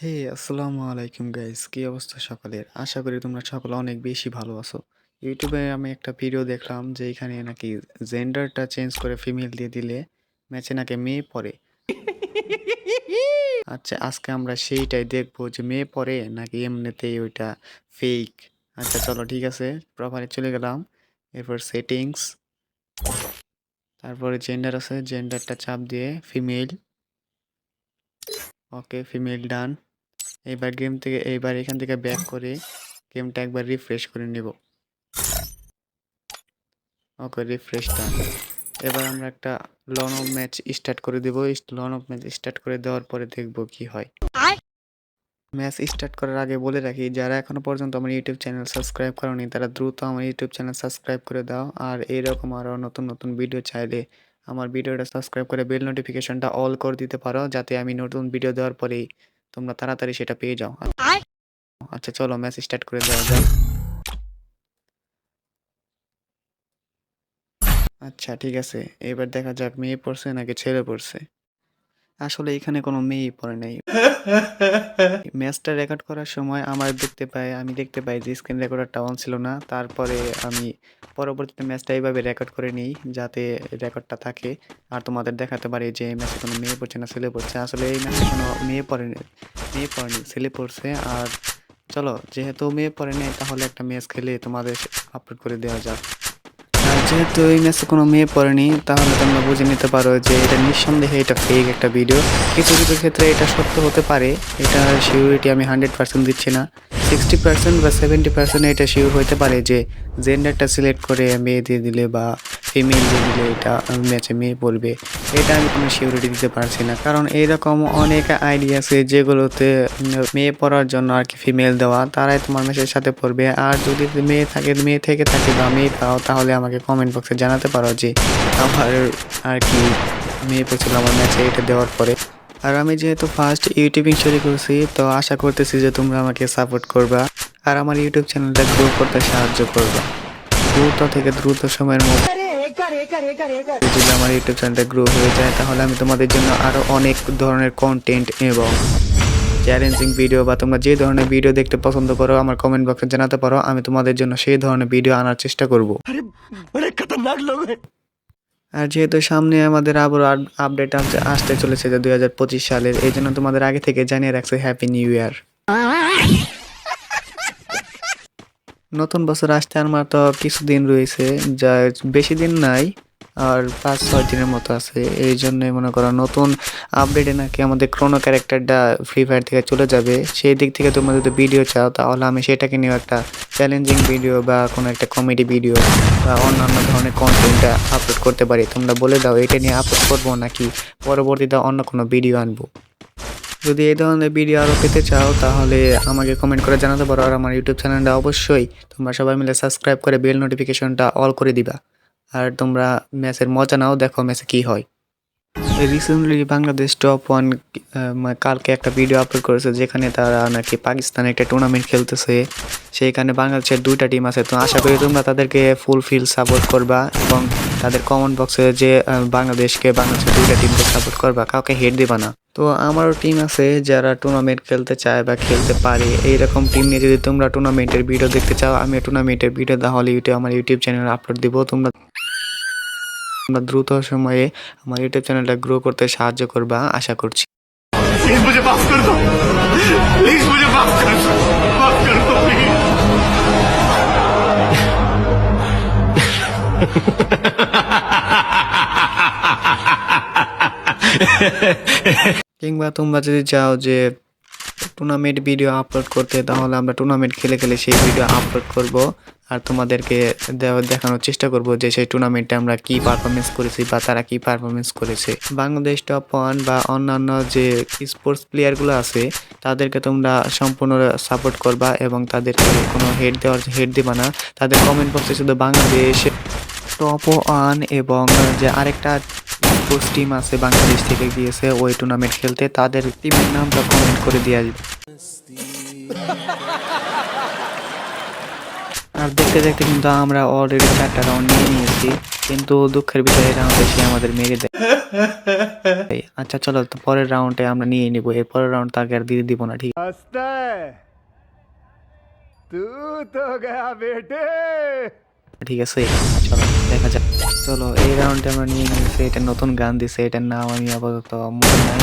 হে, আসসালামু আলাইকুম গাইস কি অবস্থা সকলের? আশা করি তোমরা সকলে অনেক বেশি ভালো আছো। ইউটিউবে আমি একটা ভিডিও দেখলাম যে এখানে নাকি জেন্ডারটা চেঞ্জ করে ফিমেল দিয়ে দিলে ম্যাচে নাকি মেয়ে পড়ে আচ্ছা আজকে আমরা সেইটাই দেখব যে মেয়ে পড়ে নাকি এমনিতেই ওইটা ফেক আচ্ছা চলো ঠিক আছে প্রপারে চলে গেলাম। এরপর সেটিংস তারপরে জেন্ডার আছে জেন্ডারটা চাপ দিয়ে ফিমেল ওকে ফিমেল ডান এইবার গেম থেকে, এইবার এখান থেকে ব্যাক করে গেমটা একবার রিফ্রেশ করে নেব। ওকে রিফ্রেশ ডান এবার আমরা একটা লন অফ ম্যাচ স্টার্ট করে দেব। লন অফ ম্যাচ স্টার্ট করে দেওয়ার পরে দেখব কি হয়। ম্যাচ স্টার্ট করার আগে বলে রাখি, যারা এখনও পর্যন্ত আমার ইউটিউব চ্যানেল সাবস্ক্রাইব করনি, তারা দ্রুত আমার ইউটিউব চ্যানেল সাবস্ক্রাইব করে দাও। আর এইরকম আরও নতুন নতুন ভিডিও চাইলে আমার ভিডিওটা সাবস্ক্রাইব করে বেল নোটিফিকেশনটা অল করে দিতে পারো, যাতে আমি নতুন ভিডিও দেওয়ার পরেই তোমরা তাড়াতাড়ি সেটা পেয়ে যাও। আচ্ছা চলো ম্যাচ স্টার্ট করে দেওয়া যাক। আচ্ছা ঠিক আছে। এবার দেখা যাক মেয়ে পড়ছে নাকি ছেলে পড়ছে। আসলে এখানে কোনো মেয়েই পড়ে নাই। ম্যাচটা রেকর্ড করার সময় আমার দেখতে পাই আমি দেখতে পাই যে স্ক্রিন রেকর্ডারটা অন ছিল না। তারপরে আমি পরবর্তীতে ম্যাচটা এইভাবে রেকর্ড করে নিই যাতে রেকর্ডটা থাকে। আর তোমাদের দেখাতে পারি যে এই ম্যাচে কোনো মেয়ে পড়ছে না, ছেলে পড়ছে। আসলে এই ম্যাচে কোনো মেয়ে পড়েনি মেয়ে পড়েনি, ছেলে পড়ছে। আর চলো, যেহেতু মেয়ে পড়েনি তাহলে একটা ম্যাচ খেলে তোমাদের আপলোড করে দেওয়া যাক। যেহেতু এই ম্যাচে কোনো মেয়ে পড়েনি, তাহলে তোমরা বুঝে নিতে পারো যে এটা নিঃসন্দেহে এটা ফেক একটা ভিডিও কিছু কিছু ক্ষেত্রে এটা সত্য হতে পারে, এটা সিউরিটি আমি হান্ড্রেড পার্সেন্ট দিচ্ছি না। সিক্সটি পার্সেন্ট বা সেভেন্টি পার্সেন্ট এটা শিওর হতে পারে যে জেন্ডারটা সিলেক্ট করে মেয়ে দিয়ে দিলে বা ফিমেল দিয়ে দিলে এটা ম্যাচে মেয়ে পড়বে। এটা আমি কোনো সিউরিটি দিতে পারছি না। কারণ এইরকম অনেক আইডিয়া আছে যেগুলোতে মেয়ে পড়ার জন্য আর কি ফিমেল দেওয়া, তারাই তোমার ম্যাচের সাথে পড়বে। আর যদি মেয়ে থাকে, মেয়ে থেকে থাকে বা মেয়ে পাও তাহলে আমাকে কমেন্ট বক্সে জানাতে পারো যে আমার আর কি মেয়ে পড়ছিল আমার ম্যাচে এটা দেওয়ার পরে। আর আমি যেহেতু ফার্স্ট ইউটিউবিং শুরু করছি তো আশা করতেছি যে তোমরা আমাকে সাপোর্ট করবা আর আমার ইউটিউব চ্যানেলটা গ্রো করতে সাহায্য করবা। দ্রুত থেকে দ্রুত সময়ের মধ্যে যদি আমার ইউটিউব চ্যানেলটা গ্রো হয়ে যায় তাহলে আমি তোমাদের জন্য আরও অনেক ধরনের কন্টেন্ট এবং চ্যালেঞ্জিং ভিডিও বা তোমরা যে ধরনের ভিডিও দেখতে পছন্দ করো আমার কমেন্ট বক্সে জানাতে পারো আমি তোমাদের জন্য সেই ধরনের ভিডিও আনার চেষ্টা করব। আর যেহেতু সামনে আমাদের আবার আপডেট আসতে চলেছে যে দুই হাজার পঁচিশ সালের, এই জন্য তোমাদের আগে থেকে জানিয়ে রাখছে হ্যাপি নিউ ইয়ার নতুন বছর আসতে আমার তো কিছুদিন রয়েছে, যা বেশি দিন নাই আর পাঁচ, ছয় দিনের মতো আছে। এই জন্য মনে করো নতুন আপডেটে নাকি আমাদের ক্রোনো ক্যারেক্টারটা ফ্রি ফায়ার থেকে চলে যাবে। সেই দিক থেকে তোমরা যদি ভিডিও চাও, তাহলে আমি সেটাকে নিয়ে একটা চ্যালেঞ্জিং ভিডিও বা কোনো একটা কমেডি ভিডিও বা অন্যান্য ধরনের কন্টেন্টটা আপলোড করতে পারি। তোমরা বলে দাও, এটা নিয়ে আপলোড করব নাকি পরবর্তীতে অন্য কোনো ভিডিও আনব? যদি এই ধরনের ভিডিও আরও পেতে চাও, তাহলে আমাকে কমেন্ট করে জানাতে পারো। আর আমার ইউটিউব চ্যানেলটা অবশ্যই তোমরা সবাই মিলে সাবস্ক্রাইব করে বেল নোটিফিকেশনটা অল করে দিবা। আর তোমরা ম্যাচের মজা নাও, দেখো ম্যাচে কি হয়। রিসেন্টলি বাংলাদেশ টপ ওয়ান কালকে একটা ভিডিও আপলোড করেছে যেখানে তারা নাকি পাকিস্তানে একটা টুর্নামেন্ট খেলতেছে। সেইখানে বাংলাদেশের দুইটা টিম আছে। তো আশা করি তোমরা তাদেরকে ফুলফিল সাপোর্ট করবা এবং তাদের কমেন্ট বক্সে যে বাংলাদেশকে বাংলাদেশের দুইটা টিমকে সাপোর্ট করবা, কাউকে হেড দিবা না। তো আমারও টিম আছে যারা টুর্নামেন্ট খেলতে চায় বা খেলতে পারে। এইরকম টিম নিয়ে যদি তোমরা টুর্নামেন্টের ভিডিও দেখতে চাও, আমি টুর্নামেন্টের ভিডিও তাহলে ইউটিউব আমার ইউটিউব চ্যানেলে আপলোড দিব। তোমরা তোমরা দ্রুত সময়ে আমার ইউটিউব চ্যানেলটা গ্রো করতে সাহায্য করবা আশা করছি। কিংবা তোমরা যদি চাও যে টুর্নামেন্ট ভিডিও আপলোড করতে, তাহলে আমরা টুর্নামেন্ট খেলে খেলে সেই ভিডিও আপলোড করব। আর তোমাদেরকে দেওয়া- দেখানোর চেষ্টা করব যে সেই টুর্নামেন্টে আমরা কি পারফরমেন্স করেছি বা তারা কি পারফরমেন্স করেছে। বাংলাদেশ টপ ওয়ান বা অন্যান্য যে স্পোর্টস প্লেয়ারগুলো আছে, তাদেরকে তোমরা সম্পূর্ণ সাপোর্ট করবা এবং তাদেরকে কোনো হেড দেওয়ার হেড দিবা না। তাদের কমেন্ট বক্সে শুধু বাংলাদেশ টপ ওয়ান এবং যে আরেকটা স্পোর্টস টিম আছে বাংলাদেশ থেকে গিয়েছে, ওই টুর্নামেন্ট খেলতে তাদের টিমের নামটা কমেন্ট করে দিয়ে আসবে। আর দেখতে দেখতে কিন্তু আমরা অলরেডি চারটা রাউন্ড নিয়ে নিয়েছি কিন্তু দুঃখের বিষয় রাউন্ডে সে আমাদের মেরে দেয়। আচ্ছা চলো তো পরের রাউন্ডে আমরা নিয়ে নিব। এর পরের রাউন্ড তাকে আর দিয়ে দিব না ঠিক আছে? ঠিক আছে চলো দেখা যাক। চলো এই রাউন্ডে আমরা নিয়ে নিয়েছি এটা নতুন গান দিছে এটার নাম আমি আপাতত মনে নাই।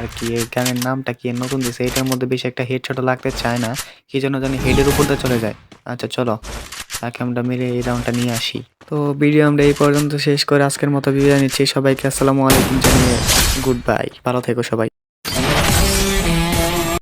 আর কি, এই গানের নামটা কি, নতুন দিছে, এটার মধ্যে বেশি একটা হেডশট লাগতে চায় না। কি জন্য জানি হেডের উপর দিয়ে চলে যায়। আচ্ছা চলো, তাকে আমরা মেরে এই রাউন্ডটা নিয়ে আসি। তো ভিডিও আমরা এই পর্যন্ত শেষ করে আজকের মতো বিদায় নিচ্ছি। সবাইকে আসসালামু আলাইকুম জানিয়ে গুড বাই ভালো থেকো সবাই।